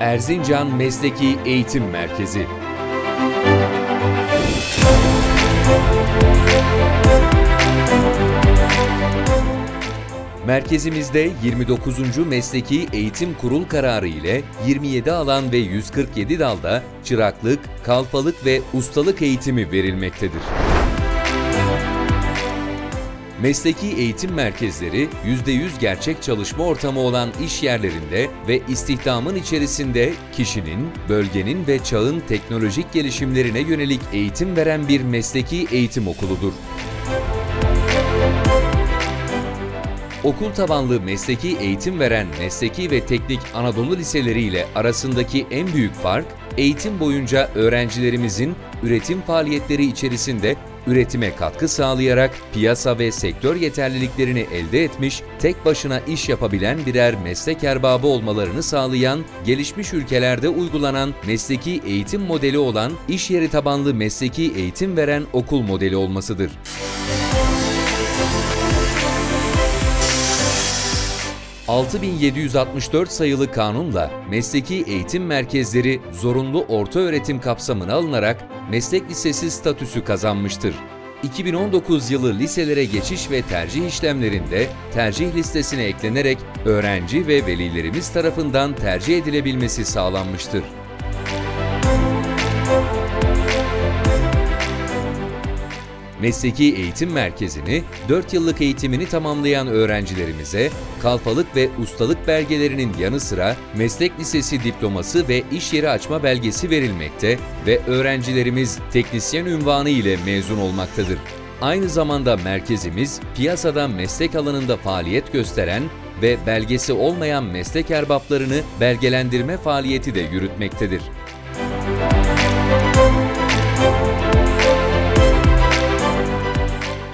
Erzincan Mesleki Eğitim Merkezi. Merkezimizde 29. Mesleki Eğitim Kurul kararı ile 27 alan ve 147 dalda çıraklık, kalfalık ve ustalık eğitimi verilmektedir. Mesleki eğitim merkezleri %100 gerçek çalışma ortamı olan iş yerlerinde ve istihdamın içerisinde kişinin, bölgenin ve çağın teknolojik gelişimlerine yönelik eğitim veren bir mesleki eğitim okuludur. Okul tabanlı mesleki eğitim veren mesleki ve teknik Anadolu liseleri ile arasındaki en büyük fark, eğitim boyunca öğrencilerimizin üretim faaliyetleri içerisinde üretime katkı sağlayarak piyasa ve sektör yeterliliklerini elde etmiş, tek başına iş yapabilen birer meslek erbabı olmalarını sağlayan, gelişmiş ülkelerde uygulanan mesleki eğitim modeli olan iş yeri tabanlı mesleki eğitim veren okul modeli olmasıdır. ...6764 sayılı kanunla mesleki eğitim merkezleri zorunlu orta öğretim kapsamına alınarak meslek lisesi statüsü kazanmıştır. 2019 yılı liselere geçiş ve tercih işlemlerinde tercih listesine eklenerek öğrenci ve velilerimiz tarafından tercih edilebilmesi sağlanmıştır. Mesleki Eğitim Merkezi'ni 4 yıllık eğitimini tamamlayan öğrencilerimize kalfalık ve ustalık belgelerinin yanı sıra meslek lisesi diploması ve iş yeri açma belgesi verilmekte ve öğrencilerimiz teknisyen ünvanı ile mezun olmaktadır. Aynı zamanda merkezimiz piyasada meslek alanında faaliyet gösteren ve belgesi olmayan meslek erbaplarını belgelendirme faaliyeti de yürütmektedir.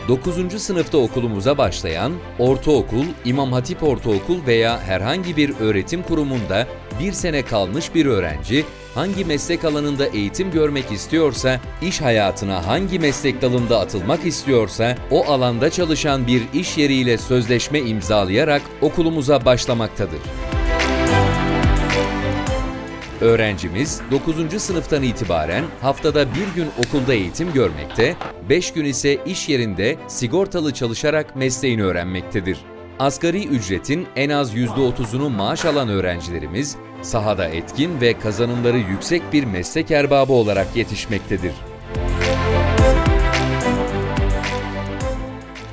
9. sınıfta okulumuza başlayan, ortaokul, İmam Hatip Ortaokul veya herhangi bir öğretim kurumunda bir sene kalmış bir öğrenci, hangi meslek alanında eğitim görmek istiyorsa, iş hayatına hangi meslek dalında atılmak istiyorsa, o alanda çalışan bir iş yeriyle sözleşme imzalayarak okulumuza başlamaktadır. Öğrencimiz 9. sınıftan itibaren haftada bir gün okulda eğitim görmekte, 5 gün ise iş yerinde sigortalı çalışarak mesleğini öğrenmektedir. Asgari ücretin en az %30'unu maaş alan öğrencilerimiz, sahada etkin ve kazanımları yüksek bir meslek erbabı olarak yetişmektedir.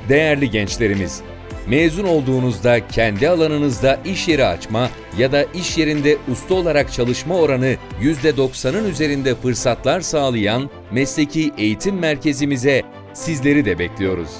Değerli gençlerimiz, mezun olduğunuzda kendi alanınızda iş yeri açma ya da iş yerinde usta olarak çalışma oranı %90'ın üzerinde fırsatlar sağlayan mesleki eğitim merkezimize sizleri de bekliyoruz.